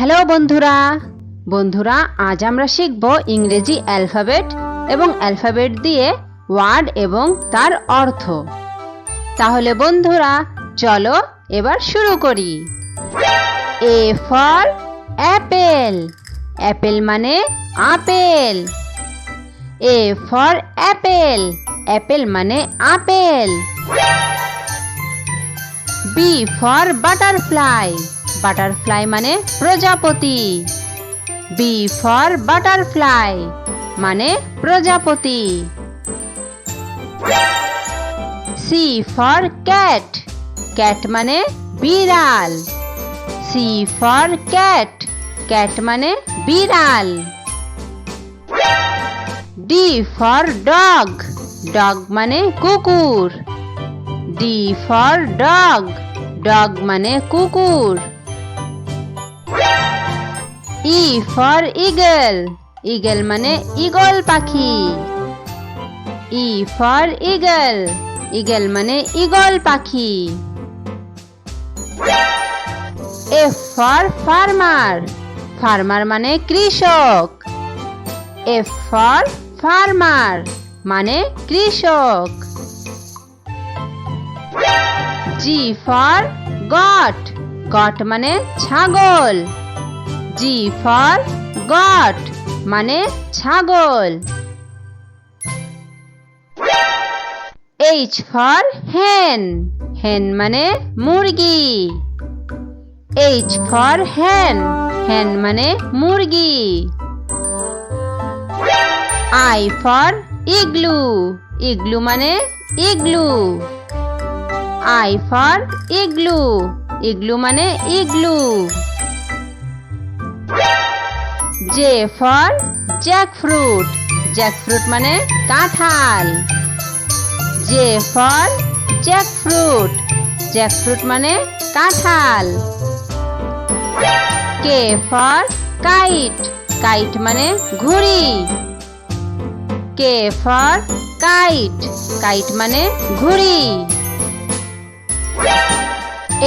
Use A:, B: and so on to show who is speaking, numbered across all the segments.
A: Hello বন্ধুরা। বন্ধুরা, আজ আমরা শিখব ইংরেজি অ্যালফাবেট এবং অ্যালফাবেট দিয়ে ওয়ার্ড এবং তার অর্থ। তাহলে বন্ধুরা, চলো এবার শুরু করি। A for apple. অ্যাপেল মানে apple. A for apple. Apple মানে apple. B for butterfly. Butterfly মানে প্রজাপতি। বি ফর বাটারফ্লাই মানে প্রজাপতি। সি ফর ক্যাট ক্যাট মানে বিড়াল। সি ফর ক্যাট ক্যাট মানে বিড়াল। ডি ফর ডগ ডগ মানে কুকুর। ডি ফর ডগ ডগ মানে কুকুর। ই ফর ইগল ইগল মানে ইগল পাখি। ই ফর ইগল ইগল মানে ইগল পাখি। এফ ফর ফার্মার ফার্মার মানে কৃষক। এফ ফর ফার্মার মানে কৃষক। জি ফর গট গট মানে ছাগল। জি ফর গট মানে ছাগল। এইচ ফর হেন হেন মানে মুরগি। এইচ ফর হেন হেন মানে মুরগি। আই ফর ইগলু ইগলু মানে igloo I for igloo igloo মানে igloo J for jackfruit jackfruit মানে কাঁঠাল। জে ফর জ্যাকফ্রুট জ্যাকফ্রুট মানে কাঁঠাল। কে ফর কাইট কাইট মানে ঘুড়ি। কে ফর কাইট কাইট মানে ঘুড়ি।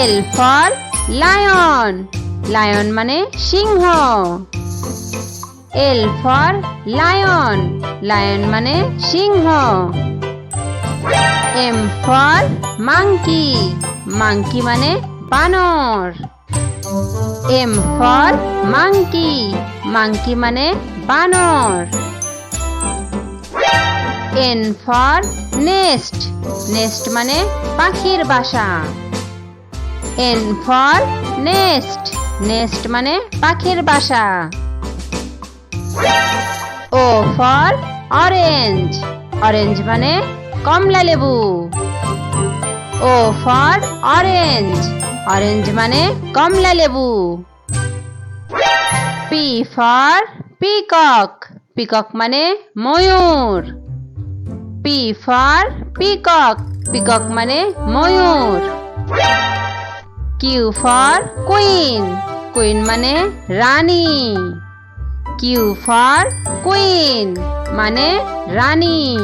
A: এল ফর লায়ন লায়ন মানে সিংহ। এল ফর লায়ন লায়ন মানে সিংহ। এম ফর মাংকি মাংকি মানে বানর। এম ফর মাংকি মাংকি মানে বানর। এন ফর নেস্ট নেস্ট মানে পাখির বাসা। এন ফর নেস্ট নেস্ট মানে পাখির বাসা। ও ফর অরেঞ্জ অরেঞ্জ মানে কমলা লেবু। ও ফর অরেঞ্জ অরেঞ্জ মানে কমলা লেবু। পি ফর পিকক পিকক মানে ময়ূর। পি ফর পিকক পিকক মানে ময়ূর। কিউ ফর কুইন কুইন মানে রানী। কিউ ফর কুইন মানে রানী।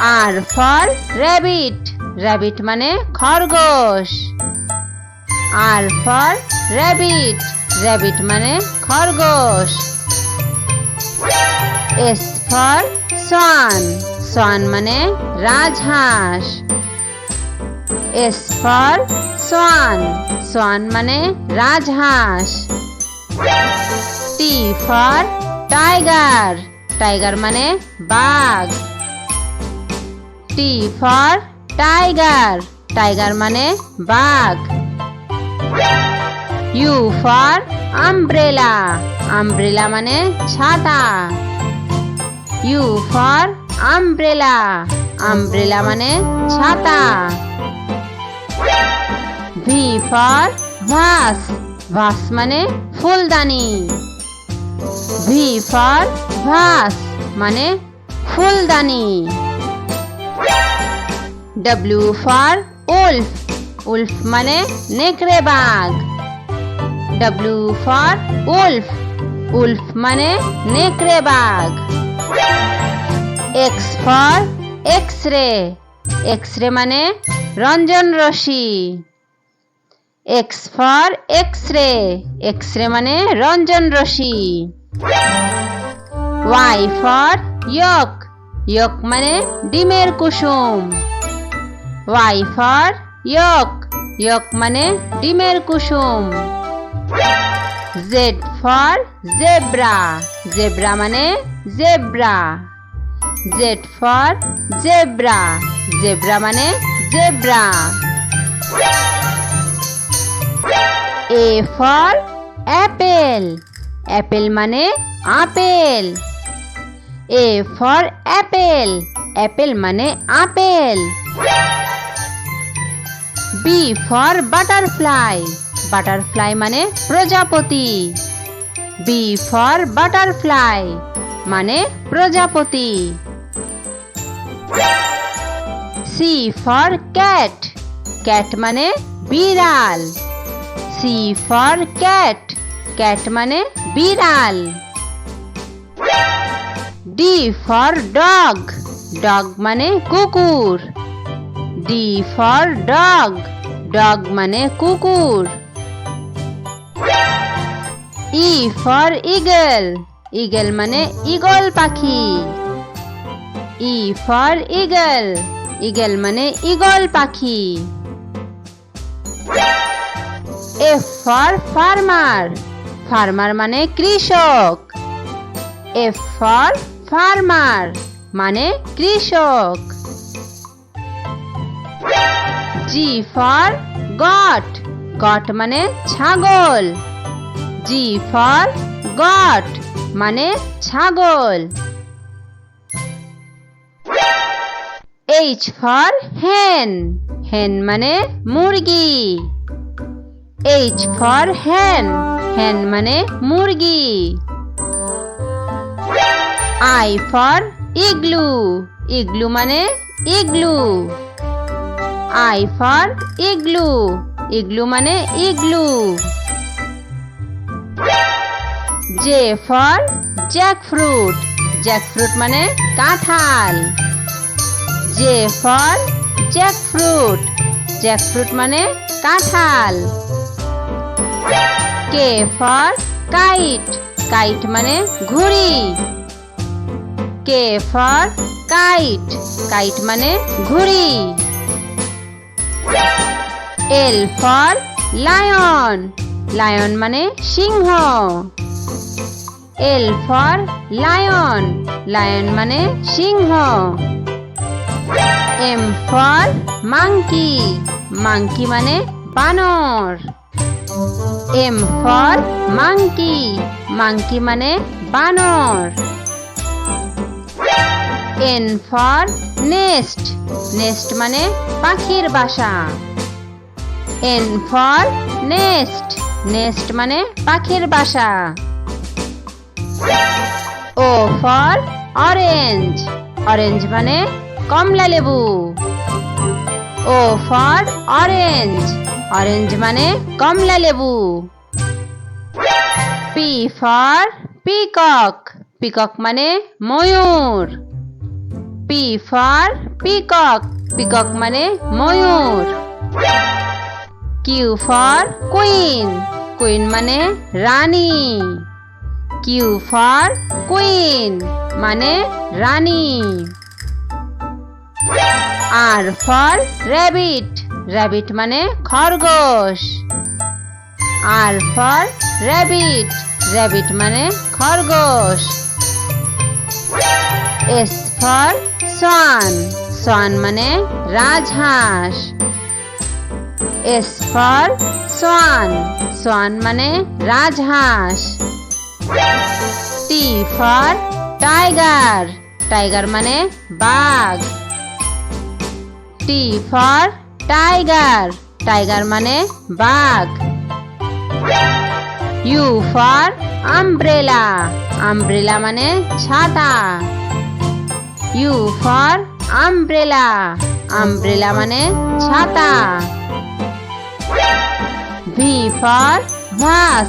A: আর ফর র্যাবিট র্যাবিট মানে খরগোশ। আর ফর র্যাবিট র্যাবিট মানে খরগোশ। এস ফর সোয়ান সোয়ান মানে রাজহাঁস। এস ফর সোয়ান সোয়ান মানে রাজহাঁস। টি ফর টাইগার টাইগার মানে বাঘ। টি ফর টাইগার টাইগার মানে বাঘ। ইউ ফর আমব্রেলা আমব্রেলা মানে ছাতা। ইউ ফর আমব্রেলা আমব্রেলা মানে ছাতা। ভি ফর ভাস ভাস মানে ফুলদানি ভি ফর ভাস মানে ফুলদানি ডব্লিউ ফর উলফ উলফ মানে নেকড়ে বাঘ ডব্লিউ ফর উলফ উলফ মানে নেকড়ে বাঘ X for X ray X ray মানে রঞ্জন রশ্মি X for X ray X ray মানে রঞ্জন রশ্মি। ওয়াই ফর ইয়ক ইয়ক মানে ডিমের কুসুম। ওয়াই ফর ইয়ক ইয়ক মানে ডিমের কুসুম। জেড ফর জেব্রা জেব্রা মানে zebra Z for zebra zebra মানে zebra A for apple. Apple মানে apple. A for apple. Apple মানে আপেল। বি ফর বাটারফ্লাই বাটারফ্লাই মানে প্রজাপতি। বি ফর বাটারফ্লাই মানে প্রজাপতি। সি ফর ক্যাট ক্যাট মানে বিড়াল। সি ফর ক্যাট ক্যাট মানে বিড়াল। ডি ফর ডগ ডগ মানে কুকুর। ডি ফর ডগ ডগ মানে কুকুর। ই ফর ইগল ইগল মানে ইগল পাখি। ই ফর ইগল ইগল মানে ইগল পাখি। F for farmer. ফার্মার মানে কৃষক। এফ ফর ফার্মার মানে কৃষক। G for goat. গট মানে ছাগল। জি ফর গট মানে ছাগল। এইচ ফর হেন। হেন মানে মুরগি। এইচ ফর হেন হেন মানে মুরগি। আই ফর ইগলু ইগলু মানে igloo I for igloo igloo মানে igloo J for jackfruit jackfruit মানে কাঁঠাল। জে ফর জ্যাকফ্রুট জ্যাকফ্রুট মানে কাঁঠাল। K for kite. কাইট মানে ঘুড়ি। K for kite. কাইট মানে ঘুড়ি। এল ফর লায়ন। লায়ন মানে সিংহ। L for lion. লায়ন মানে সিংহ। M for monkey. মাংকি মানে বানর। এম ফর মাংকি মাংকি মানে বানর। এন ফর নেস্ট নেস্ট মানে পাখির বাসা। এন ফর নেস্ট নেস্ট মানে পাখির বাসা। ও ফর অরেঞ্জ অরেঞ্জ মানে কমলা লেবু। ও ফর অরেঞ্জ অরেঞ্জ মানে কমলা লেবু। পি ফর পিকক পিকক মানে ময়ূর। পি ফর পিকক পিকক মানে ময়ূর। কিউ ফর কুইন কুইন মানে রানী। কিউ ফর কুইন মানে রানী। আর ফর র্যাবিট র্যাবিট মানে খরগোশ। আর ফর র্যাবিট র্যাবিট মানে খরগোশ। এস ফর সোয়ান সোয়ান মানে রাজহাঁস। এস ফর সোয়ান সোয়ান মানে রাজহাঁস। টি ফর টাইগার টাইগার মানে বাঘ। টি ফর টাইগার টাইগার মানে বাঘ। ইউ ফর আমব্রেলা আমব্রেলা মানে ছাতা। ইউ ফর আমব্রেলা আমব্রেলা মানে ছাতা। ভি ফর ভাস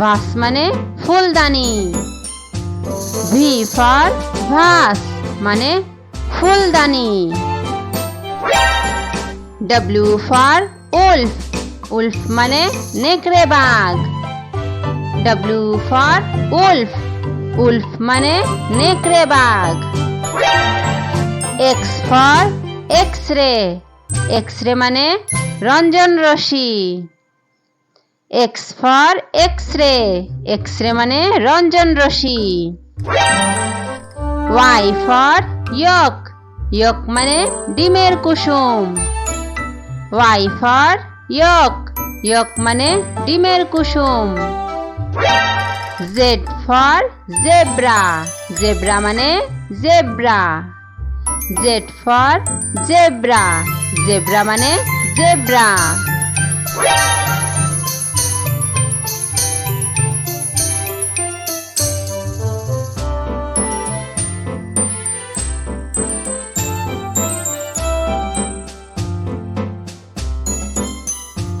A: ভাস মানে ফুলদানি। ভি ফর ভাস মানে ফুলদানি। ডব্লিউ ফর উল্ফ উলফ মানে নেকড়ে বাঘ. ডাব্লিউ ফর উলফ উলফ মানে নেকড়ে বাঘ. X for X ray X ray মানে রঞ্জন রশ্মি. X for X ray X ray মানে রঞ্জন রশ্মি. ওয়াই ফর ইয়ক ইয়ক মানে ডিমের কুসুম। ওয়াই ফর ইয়ক ইয়ক মানে ডিমের কুসুম। জেড ফর জেব্রা জেব্রা মানে zebra Z for zebra zebra মানে জেব্রা